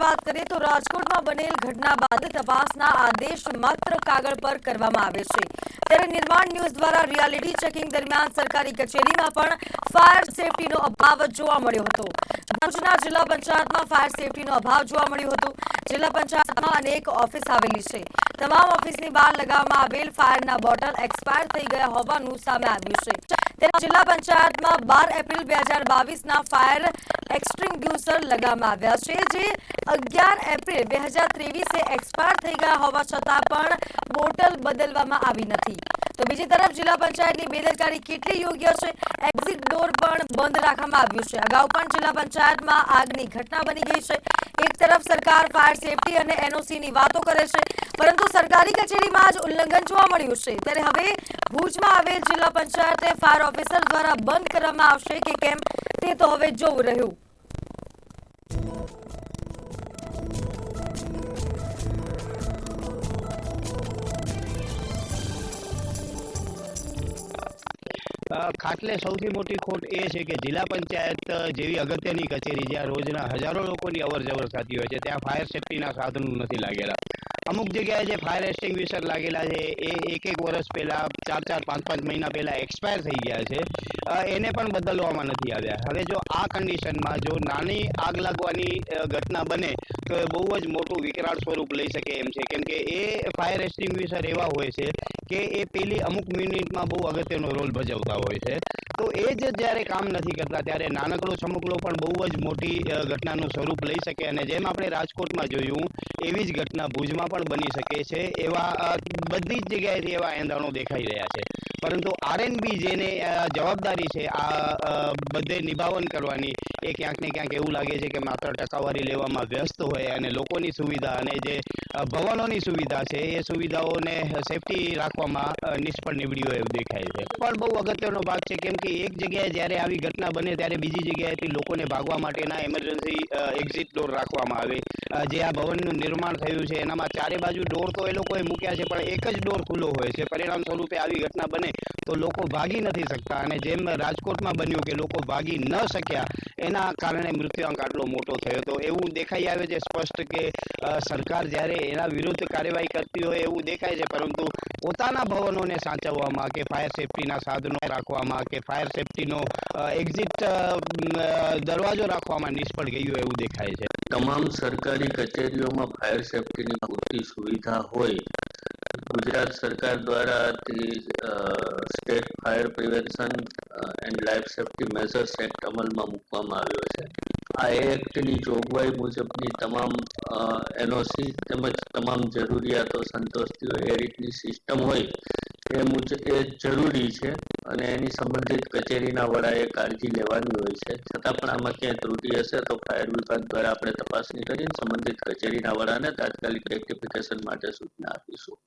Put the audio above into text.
વાત કરીએ તો રાજકોટમાં બનેલ ઘટના બાદ તપાસના આદેશ માત્ર કાગળ પર કરવામાં આવે છે. ત્યારે નિર્માણ ન્યૂઝ દ્વારા રિયાલિટી ચેકિંગ દરમિયાન સરકારી કચેરીમાં પણ ફાયર સેફટીનો અભાવ જોવા મળ્યો હતો. ભરૂચના જિલ્લા પંચાયતમાં ફાયર સેફટીનો અભાવ જોવા મળ્યો હતો. જિલ્લા પંચાયતમાં અનેક ઓફિસ આવેલી છે. તમામ ઓફિસની બહાર લગાવવામાં આવેલ ફાયરના બોટલ એક્સપાયર થઈ ગયા હોવાનું સામે આવ્યું છે. ત્યારે જિલ્લા પંચાયતમાં બાર એપ્રિલ બે હજાર બાવીસના ફાયર એક્સટિંગ્યુશર લગાવવામાં આવ્યા છે, જે અગિયાર એપ્રિલ બે હજાર ત્રેવીસે એક્સપાયર થઈ ગયા હોવા છતાં પણ બોટલ બદલવામાં આવી નથી. તો બીજી તરફ જિલ્લા પંચાયતની બેદરકારી કેટલી યોગ્ય છે? એક્ઝિટ ડોર પણ બંધ રાખવામાં આવ્યું છે. અગાઉ પણ જિલ્લા પંચાયતમાં આગની ઘટના બની ગઈ છે. એક તરફ સરકાર ફાયર સેફટી અને એનઓસી ની વાતો કરે છે, પરંતુ સરકારી કચેરીમાં જ ઉલ્લંઘન જોવા મળ્યું છે. ત્યારે હવે ભુજમાં આવેલ જિલ્લા પંચાયતે ફાયર ઓફિસર દ્વારા બંધ કરવામાં આવશે કે કેમ તે તો હવે જોવું રહ્યું. ખાટલે સૌથી મોટી ખોટ એ છે કે જિલ્લા પંચાયત જેવી અગત્યની કચેરી જ્યાં રોજના હજારો લોકોની અવર જવર થતી હોય છે, ત્યાં ફાયર સેફટીના સાધનો નથી લાગેલા. અમુક જગ્યાએ જે ફાયર એક્સ્ટિંગ્વિશર લાગેલા છે, એ એક એક વર્ષ પહેલા, ચાર ચાર પાંચ પાંચ મહિના પહેલા એક્સપાયર થઈ ગયા છે. એને પણ બદલવામાં નથી આવ્યા. હવે જો આ કન્ડિશનમાં જો નાની આગ લાગવાની ઘટના બને, તો એ બહુ જ મોટું વિકરાળ સ્વરૂપ લઈ શકે એમ છે. કેમ કે એ ફાયર એક્સ્ટિંગ્વિશર એવા હોય છે કે એ પેલી અમુક મિનિટમાં બહુ અગત્યનો રોલ ભજવતા હોય છે. તો એ જ જ્યારે કામ નથી કરતા, ત્યારે નાનકડો છમકડો પણ બહુ જ મોટી ઘટનાનું સ્વરૂપ લઈ શકે અને જેમ આપણે રાજકોટમાં જોયું, એવી જ ઘટના ભુજમાં પણ બની શકે છે, એવા બધી જ જગ્યાએથી એવા એંધાણો દેખાઈ રહ્યા છે. પરંતુ આરએનબી જેને જવાબદારી છે, આ બધે નિભાવન કરવાની, એ ક્યાંક ને ક્યાંક એવું લાગે છે કે માત્ર ટકાવારી લેવામાં વ્યસ્ત હોય અને લોકોની સુવિધા અને જે ભવનોની સુવિધા છે, એ સુવિધાઓને સેફટી રાખવામાં નિષ્ફળ નીવડ્યું હોય એવું દેખાય છે. પણ બહુ અગત્યનો ભાગ છે, કેમ કે એક જગ્યાએ જ્યારે આવી ઘટના બને ત્યારે બીજી જગ્યાએથી લોકોને ભાગવા માટેના એમરજન્સી એક્ઝિટ ડોર રાખવામાં આવે. જે આ ભવનનું નિર્માણ થયું છે, એનામાં ચારે બાજુ ડોર તો એ લોકોએ મૂક્યા છે, પણ એક જ ડોર ખુલ્લો હોય છે. પરિણામ સ્વરૂપે આવી ઘટના બને તો લોકો ભાગી નથી શકતા અને જેમ રાજકોટમાં બન્યું કે લોકો ભાગી ન શક્યા, એના કારણે મૃત્યુઆંક આટલો મોટો થયો. તો એવું દેખાઈ આવે છે સ્પષ્ટ કે સરકાર જ્યારે એના વિરુદ્ધ કાર્યવાહી કરતી હોય એવું દેખાય છે, પરંતુ પોતાના ભવનોને સાચવવામાં કે ફાયર સેફટીના સાધનો રાખવામાં કે ફાયર સેફટીનો એક્ઝિટ દરવાજો રાખવામાં નિષ્ફળ ગયું એવું દેખાય છે. તમામ સરકારી કચેરીઓમાં ફાયર સેફટીની પૂરતી સુવિધા હોય ગુજરાત સરકાર દ્વારા state fire prevention and life safety measures act અમલમાં મૂકવામાં આવ્યો છે. આ એક્ટની જોગવાઈ મુજબની તમામ એનઓસી તેમજ તમામ જરૂરિયાતો સંતોષતી હોય એ રીતની સિસ્ટમ હોય એ મુજબ એ જરૂરી છે અને એની સંબંધિત કચેરીના વડાએ કાળજી લેવાની હોય છે. છતાં પણ આમાં ક્યાંય ત્રુટિ હશે તો ફાયર વિભાગ દ્વારા આપણે તપાસણી કરીને સંબંધિત કચેરીના વડાને તાત્કાલિક રેક્ટિફિકેશન માટે સૂચના આપીશું.